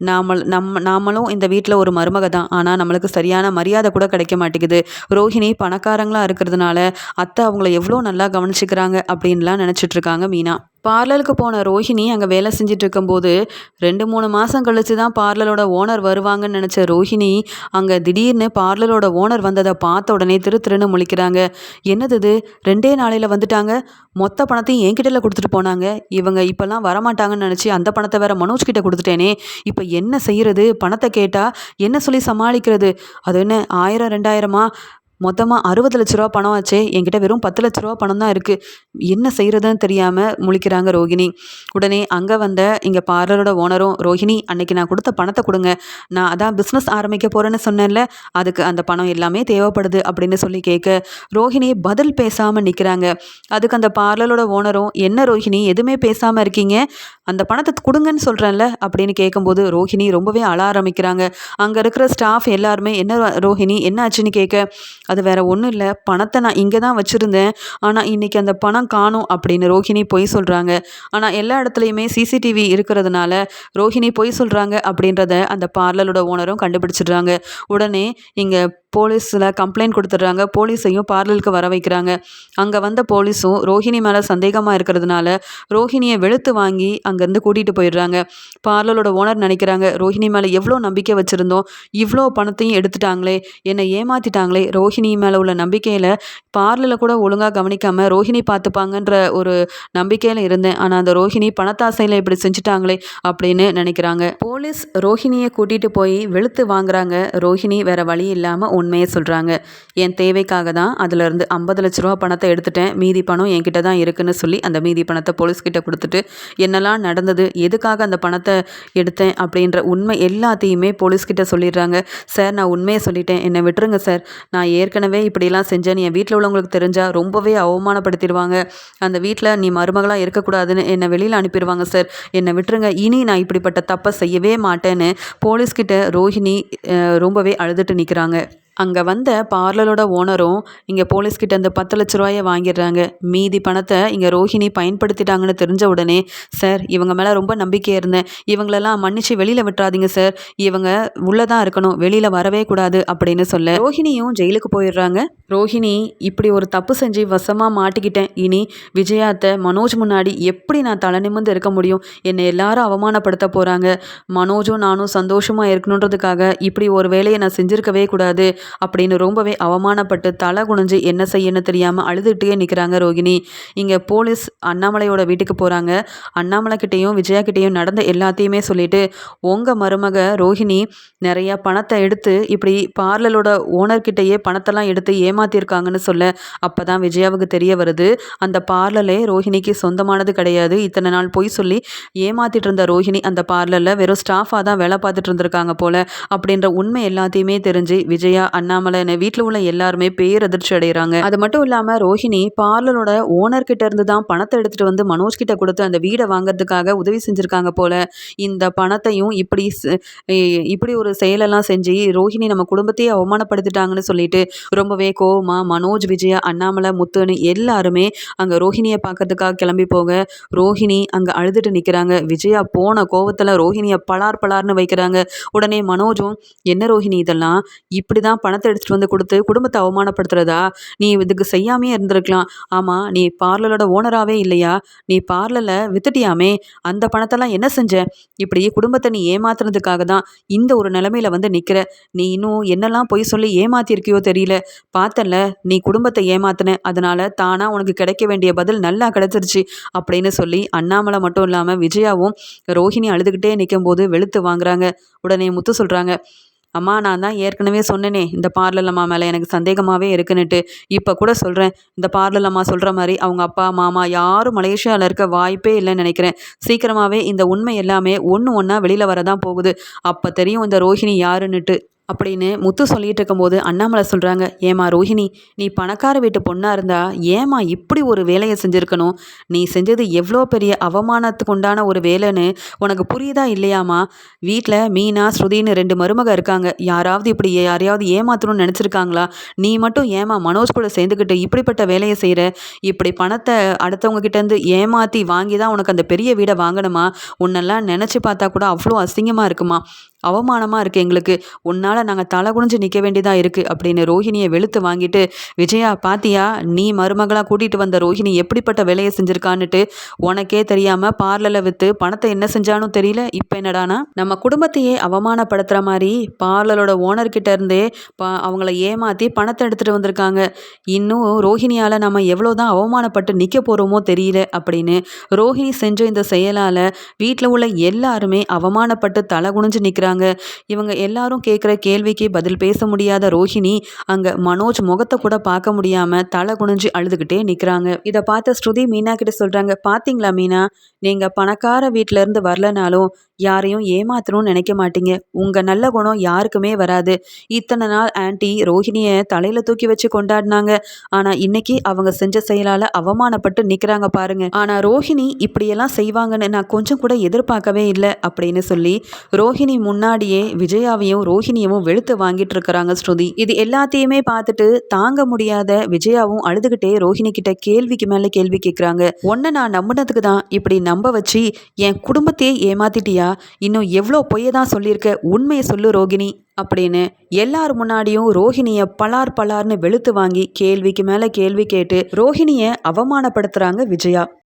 நாமல் நம்ம நாமளும் இந்த வீட்டில் ஒரு மருமக தான் ஆனால் நம்மளுக்கு சரியான மரியாதை கூட கிடைக்க மாட்டேங்குது. ரோஹிணி பணக்காரங்களாக இருக்கிறதுனால அத்தை அவங்கள எவ்வளோ நல்லா கவனிச்சுக்கிறாங்க அப்படின்லாம் நினச்சிட்ருக்காங்க மீனா. பார்லருக்கு போன ரோஹிணி அங்கே வேலை செஞ்சுட்டு இருக்கும்போது ரெண்டு மூணு மாதம் கழித்து தான் பார்லரோட ஓனர் வருவாங்கன்னு நினச்ச ரோஹிணி அங்கே திடீர்னு பார்லரோட ஓனர் வந்ததை பார்த்த உடனே திரு திருன்னு முழிக்கிறாங்க. என்னது இது? ரெண்டே நாளையில் வந்துட்டாங்க. மொத்த பணத்தையும் என்கிட்டல கொடுத்துட்டு போனாங்க. இவங்க இப்போல்லாம் வரமாட்டாங்கன்னு நினச்சி அந்த பணத்தை வேற மனோஜ் கிட்ட கொடுத்துட்டேனே. இப்போ என்ன செய்கிறது பணத்தை கேட்டால் என்ன சொல்லி சமாளிக்கிறது? அது என்ன ஆயிரம் ரெண்டாயிரமா? மொத்தமாக அறுபது லட்ச ரூபா பணம் ஆச்சே. என்கிட்ட வெறும் பத்து லட்ச ரூபா பணம் தான் இருக்குது என்ன செய்கிறதுன்னு தெரியாமல் முழிக்கிறாங்க ரோஹிணி. உடனே அங்கே வந்த இங்கே பார்லரோட ஓனரும் ரோஹிணி அன்னைக்கு நான் கொடுத்த பணத்தை கொடுங்க. நான் அதான் பிஸ்னஸ் ஆரம்பிக்க போகிறேன்னு சொன்னேன்ல. அதுக்கு அந்த பணம் எல்லாமே தேவைப்படுது அப்படின்னு சொல்லி கேட்க ரோஹிணி பதில் பேசாமல் நிற்கிறாங்க அதுக்கு அந்த பார்லரோட ஓனரும் என்ன ரோஹிணி எதுவுமே பேசாமல் இருக்கீங்க? அந்த பணத்தை கொடுங்கன்னு சொல்கிறேன்ல அப்படின்னு கேட்கும்போது ரோஹிணி ரொம்பவே அழ ஆரம்பிக்கிறாங்க. அங்கே இருக்கிற ஸ்டாஃப் எல்லாருமே என்ன ரோஹிணி என்ன ஆச்சுன்னு கேட்க அது வேற ஒன்றும் இல்லை. பணத்தை நான் இங்கே தான் வச்சுருந்தேன். ஆனால் இன்றைக்கி அந்த பணம் காணும் அப்படின்னு ரோஹிணி பொய் சொல்கிறாங்க ஆனால் எல்லா இடத்துலையுமே சிசிடிவி இருக்கிறதுனால ரோஹிணி பொய் சொல்கிறாங்க அப்படின்றத அந்த பார்லரோட ஓனரும் கண்டுபிடிச்சிடுறாங்க. உடனே இங்கே போலீஸில் கம்ப்ளைண்ட் கொடுத்துட்றாங்க. போலீஸையும் பார்லருக்கு வர வைக்கிறாங்க. அங்கே வந்த போலீஸும் ரோஹிணி மேலே சந்தேகமாக இருக்கிறதுனால ரோஹிணியை வெளுத்து வாங்கி அங்கேருந்து கூட்டிகிட்டு போயிடுறாங்க. பார்லரோட ஓனர் நினைக்கிறாங்க ரோஹிணி மேலே எவ்வளோ நம்பிக்கை வச்சுருந்தோம். இவ்வளோ பணத்தையும் எடுத்துட்டாங்களே. என்னை ஏமாற்றிட்டாங்களே ரோஹிணி மேலே உள்ள நம்பிக்கையில் பார்லரில் கூட ஒழுங்காக கவனிக்காமல் ரோஹிணி பார்த்துப்பாங்கன்ற ஒரு நம்பிக்கையில் இருந்தேன். ஆனால் அந்த ரோஹிணி பணத்தாசையில் இப்படி செஞ்சுட்டாங்களே அப்படின்னு நினைக்கிறாங்க. போலீஸ் ரோஹிணியை கூட்டிகிட்டு போய் வெளுத்து வாங்குறாங்க. ரோஹிணி வேறு வழி இல்லாமல் உண்மையை சொல்கிறாங்க என் தேவைக்காக தான் அதுலேருந்து ஐம்பது லட்ச ரூபா பணத்தை எடுத்துட்டேன். மீதி பணம் என்கிட்ட தான் இருக்குன்னு சொல்லி அந்த மீதி பணத்தை போலீஸ்கிட்ட கொடுத்துட்டு என்னெல்லாம் நடந்தது எதுக்காக அந்த பணத்தை எடுத்தேன் அப்படின்ற உண்மை எல்லாத்தையுமே போலீஸ்கிட்ட சொல்லிடுறாங்க. சார் நான் உண்மையை சொல்லிட்டேன். என்னை விட்டுருங்க சார். நான் ஏற்கனவே இப்படிலாம் செஞ்சேன் என் வீட்டில் உள்ளவங்களுக்கு தெரிஞ்சால் ரொம்பவே அவமானப்படுத்திடுவாங்க. அந்த வீட்டில் நீ மருமகளாக இருக்கக்கூடாதுன்னு என்னை வெளியில் அனுப்பிடுவாங்க சார். என்னை விட்டுருங்க. இனி நான் இப்படிப்பட்ட தப்பை செய்யவே மாட்டேன்னு போலீஸ்கிட்ட ரோஹிணி ரொம்பவே அழுதுட்டு நிற்கிறாங்க அங்கே வந்த பார்லரோட ஓனரும் இங்கே போலீஸ்கிட்ட இந்த பத்து லட்ச ரூபாயை வாங்கிடுறாங்க. மீதி பணத்தை இங்கே ரோஹிணி பயன்படுத்திட்டாங்கன்னு தெரிஞ்ச உடனே சார் இவங்க மேலே ரொம்ப நம்பிக்கை இருந்தேன். இவங்களெல்லாம் மன்னிச்சு வெளியில் விட்டுறாதீங்க சார். இவங்க உள்ளே தான் இருக்கணும். வெளியில் வரவே கூடாது அப்படின்னு சொல்ல ரோஹிணியும் ஜெயிலுக்கு போயிடுறாங்க. ரோஹிணி இப்படி ஒரு தப்பு செஞ்சு வசமாக மாட்டிக்கிட்டேன். இனி விஜயாத்தை மனோஜ் முன்னாடி எப்படி நான் தலை நிமிர்ந்து இருக்க முடியும்? என்னை எல்லாரும் அவமானப்படுத்த போகிறாங்க மனோஜும் நானும் சந்தோஷமாக இருக்கணுன்றதுக்காக இப்படி ஒரு வேலையை நான் செஞ்சுருக்கவே கூடாது. அப்படின்னு ரொம்பவே அவமானப்பட்டு தலை குனிஞ்சு என்ன செய்யணும் தெரியாமல் அழுதுகிட்டே நிற்கிறாங்க ரோகிணி. இங்கே போலீஸ் அண்ணாமலையோட வீட்டுக்கு போகிறாங்க அண்ணாமலை கிட்டேயும் விஜயா கிட்டேயும் நடந்த எல்லாத்தையுமே சொல்லிட்டு உங்கள் மருமக ரோஹிணி நிறையா பணத்தை எடுத்து இப்படி பார்லரோட ஓனர்கிட்டயே பணத்தெல்லாம் எடுத்து ஏமாத்திருக்காங்கன்னு சொல்ல அப்போ தான் விஜயாவுக்கு தெரிய வருது. அந்த பார்லரே ரோஹிணிக்கு சொந்தமானது கிடையாது. இத்தனை நாள் போய் சொல்லி ஏமாத்திட்டு இருந்த ரோஹிணி அந்த பார்லரில் வெறும் ஸ்டாஃபாக தான் வேலை பார்த்துட்டு இருந்திருக்காங்க போல. அப்படின்ற உண்மை எல்லாத்தையுமே தெரிஞ்சு விஜயா அண்ணாமலைன்னு வீட்டில் உள்ள எல்லாருமே பேர் அதிர்ச்சி அடைகிறாங்க அது மட்டும் இல்லாமல் ரோஹிணி பார்லரோட ஓனர்கிட்ட இருந்து தான் பணத்தை எடுத்துகிட்டு வந்து மனோஜ் கிட்ட கொடுத்து அந்த வீடை வாங்குறதுக்காக உதவி செஞ்சுருக்காங்க போல. இந்த பணத்தையும் இப்படி இப்படி ஒரு செயலெல்லாம் செஞ்சு ரோஹிணி நம்ம குடும்பத்தையே அவமானப்படுத்திட்டாங்கன்னு சொல்லிட்டு ரொம்பவே கோவமா மனோஜ் விஜயா அண்ணாமலை முத்துன்னு எல்லாருமே அங்கே ரோஹிணியை பார்க்கறதுக்காக கிளம்பி போக ரோஹிணி அங்கே அழுதுட்டு நிற்கிறாங்க விஜயா போன கோவத்தில் ரோஹிணியை பலார் பலார்னு வைக்கிறாங்க. உடனே மனோஜும் என்ன ரோஹிணி இதெல்லாம்? இப்படி தான் பணத்தை எடுத்துகிட்டு வந்து கொடுத்து குடும்பத்தை அவமானப்படுத்துறதா? நீ இதுக்கு செய்யாமே இருந்திருக்கலாம். ஆமாம் நீ பார்லரோட ஓனராகவே இல்லையா? நீ பார்லரில் வித்துட்டியாமே? அந்த பணத்தெல்லாம் என்ன செஞ்ச? இப்படி குடும்பத்தை நீ ஏமாத்துறதுக்காக தான் இந்த ஒரு நிலமையில வந்து நிற்கிற நீ இன்னும் என்னெல்லாம் பொய் சொல்லி ஏமாத்திருக்கியோ தெரியல. பார்த்தல நீ குடும்பத்தை ஏமாத்தின. அதனால தானாக உனக்கு கிடைக்க வேண்டிய பதில் நல்லா கிடைச்சிருச்சு அப்படின்னு சொல்லி அண்ணாமலை மட்டும் இல்லாமல் விஜயாவும் ரோஹிணி அழுதுகிட்டே நிற்கும் போது வெளுத்து வாங்குறாங்க. உடனே முத்து சொல்கிறாங்க அம்மா நான் தான் ஏற்கனவே சொன்னேனே இந்த பார்லர் அம்மா மேலே எனக்கு சந்தேகமாகவே இருக்குன்னுட்டு. இப்போ கூட சொல்கிறேன் இந்த பார்லர் அம்மா சொல்கிற மாதிரி அவங்க அப்பா மாமா யாரும் மலேசியாவில் இருக்க வாய்ப்பே இல்லைன்னு நினைக்கிறேன். சீக்கிரமாகவே இந்த உண்மை எல்லாமே ஒன்று ஒன்றா வெளியில் வரதான் போகுது. அப்போ தெரியும் இந்த ரோஹிணி யாருன்னுட்டு. அப்படின்னு முத்து சொல்லிட்டு இருக்கும்போது அண்ணாமலை சொல்கிறாங்க ஏமா ரோஹிணி நீ பணக்கார வீட்டு பொண்ணாக இருந்தா ஏமா இப்படி ஒரு வேலையை செஞ்சுருக்கணும்? நீ செஞ்சது எவ்வளோ பெரிய அவமானத்துக்கு உண்டான ஒரு வேலைன்னு உனக்கு புரியுதா இல்லையாம்மா? வீட்டில் மீனா ஸ்ருதின்னு ரெண்டு மருமக இருக்காங்க. யாராவது இப்படி யாரையாவது ஏமாத்தணும்னு நினச்சிருக்காங்களா? நீ மட்டும் ஏமா மனோஜ் கூட சேர்ந்துக்கிட்டு இப்படிப்பட்ட வேலையை செய்கிற இப்படி பணத்தை அடுத்தவங்க கிட்டேருந்து ஏமாற்றி வாங்கி தான் உனக்கு அந்த பெரிய வீடை வாங்கணுமா? உன்னெல்லாம் நினச்சி பார்த்தா கூட அவ்வளோ அசிங்கமாக இருக்குமா? அவமானமாக இருக்குது எங்களுக்கு. உன்னால் நாங்கள் தலை குனிஞ்சு நிற்க வேண்டியதாக இருக்குது அப்படின்னு ரோஹிணியை வெளுத்து வாங்கிட்டு விஜயா பாத்தியா? நீ மருமகளாக கூட்டிகிட்டு வந்த ரோஹிணி எப்படிப்பட்ட வேலையை செஞ்சுருக்கான்னுட்டு உனக்கே தெரியாமல் பார்லரில் விற்று பணத்தை என்ன செஞ்சானும் தெரியல. இப்போ என்னடானா? நம்ம குடும்பத்தையே அவமானப்படுத்துகிற மாதிரி பார்லரோட ஓனர்கிட்ட இருந்தே பா அவங்கள ஏமாற்றி பணத்தை எடுத்துகிட்டு வந்திருக்காங்க. இன்னும் ரோஹிணியால் நம்ம எவ்வளோ தான் அவமானப்பட்டு நிற்க போகிறோமோ தெரியல அப்படின்னு ரோஹிணி செஞ்ச இந்த செயலால் வீட்டில் உள்ள எல்லாருமே அவமானப்பட்டு தலை குனிஞ்சு நிற்கிறாங்க இவங்க எல்லாரும் கேட்குற கேள்விக்கு பதில் பேச முடியாத ரோஹிணி அங்கே மனோஜ் முகத்தை கூட பார்க்க முடியாமல் தலை குனிஞ்சு அழுதுகிட்டே நிற்கிறாங்க இதை பார்த்த ஸ்ருதி மீனா கிட்ட சொல்கிறாங்க பார்த்தீங்களா மீனா? நீங்கள் பணக்கார வீட்டிலேருந்து வரலனாலும் யாரையும் ஏமாத்தணும்னு நினைக்க மாட்டீங்க. உங்கள் நல்ல குணம் யாருக்குமே வராது. இத்தனை நாள் ஆன்ட்டி ரோஹிணியை தலையில் தூக்கி வச்சு கொண்டாடினாங்க. ஆனால் இன்னைக்கு அவங்க செஞ்ச செயலால் அவமானப்பட்டு நிற்கிறாங்க பாருங்க. ஆனால் ரோஹிணி இப்படியெல்லாம் செய்வாங்கன்னு நான் கொஞ்சம் கூட எதிர்பார்க்கவே இல்லை அப்படின்னு சொல்லி ரோஹிணி முன்னாடியே விஜயாவையும் ரோஹிணியவும் வெளுத்து வாங்கிட்டு இருக்கிறாங்க ஸ்ருதி. இது எல்லாத்தையுமே பார்த்துட்டு தாங்க முடியாத விஜயாவும் அழுதுகிட்டே ரோஹிணி கிட்ட கேள்விக்கு மேலே கேள்வி கேட்குறாங்க ஒன்றை நான் நம்பினதுக்கு தான் இப்படி நம்ப வச்சு என் குடும்பத்தையே ஏமாத்திட்டியா? இன்னும் எவ்வளோ பொய்யை தான் சொல்லியிருக்க உண்மையை சொல்லு ரோகிணி அப்படின்னு எல்லார் முன்னாடியும் ரோஹிணியை பலார் பலார்னு வெளுத்து வாங்கி கேள்விக்கு மேலே கேள்வி கேட்டு ரோஹிணியை அவமானப்படுத்துகிறாங்க விஜயா.